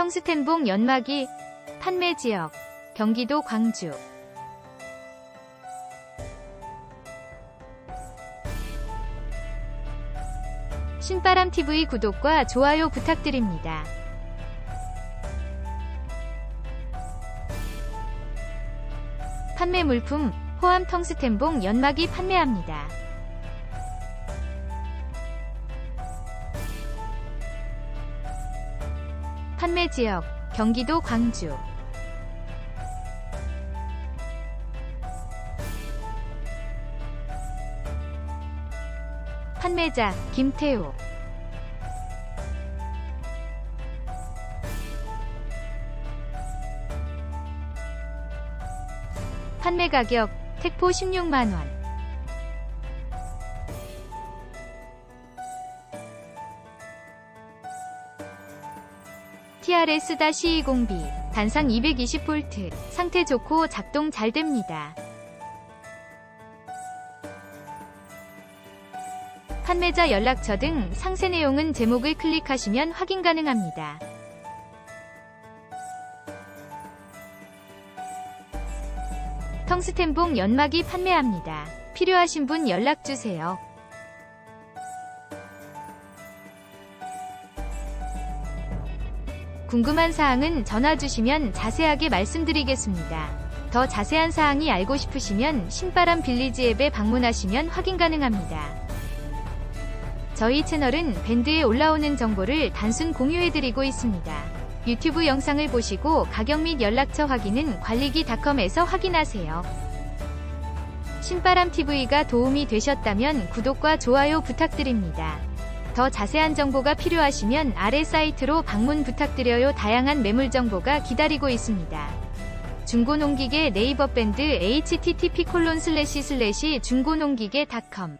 텅스텐봉 연마기 판매 지역 경기도 광주 신바람TV 구독과 좋아요 부탁드립니다. 판매 물품 호암 텅스텐봉 연마기 판매합니다. 판매 지역 경기도 광주. 판매자 김태우 판매 가격 택포 16만원 TRS-220B 단상 220V 상태 좋고 작동 잘 됩니다. 판매자 연락처 등 상세 내용은 제목을 클릭하시면 확인 가능합니다. 텅스텐봉 연마기 판매합니다. 필요하신 분 연락주세요. 궁금한 사항은 전화 주시면 자세하게 말씀드리겠습니다. 더 자세한 사항이 알고 싶으시면 신바람 빌리지 앱에 방문하시면 확인 가능합니다. 저희 채널은 밴드에 올라오는 정보를 단순 공유해드리고 있습니다. 유튜브 영상을 보시고 가격 및 연락처 확인은 관리기닷컴에서 확인하세요. 신바람TV가 도움이 되셨다면 구독과 좋아요 부탁드립니다. 더 자세한 정보가 필요하시면 아래 사이트로 방문 부탁드려요. 다양한 매물 정보가 기다리고 있습니다. 중고농기계 네이버 밴드 http:// 중고농기계닷컴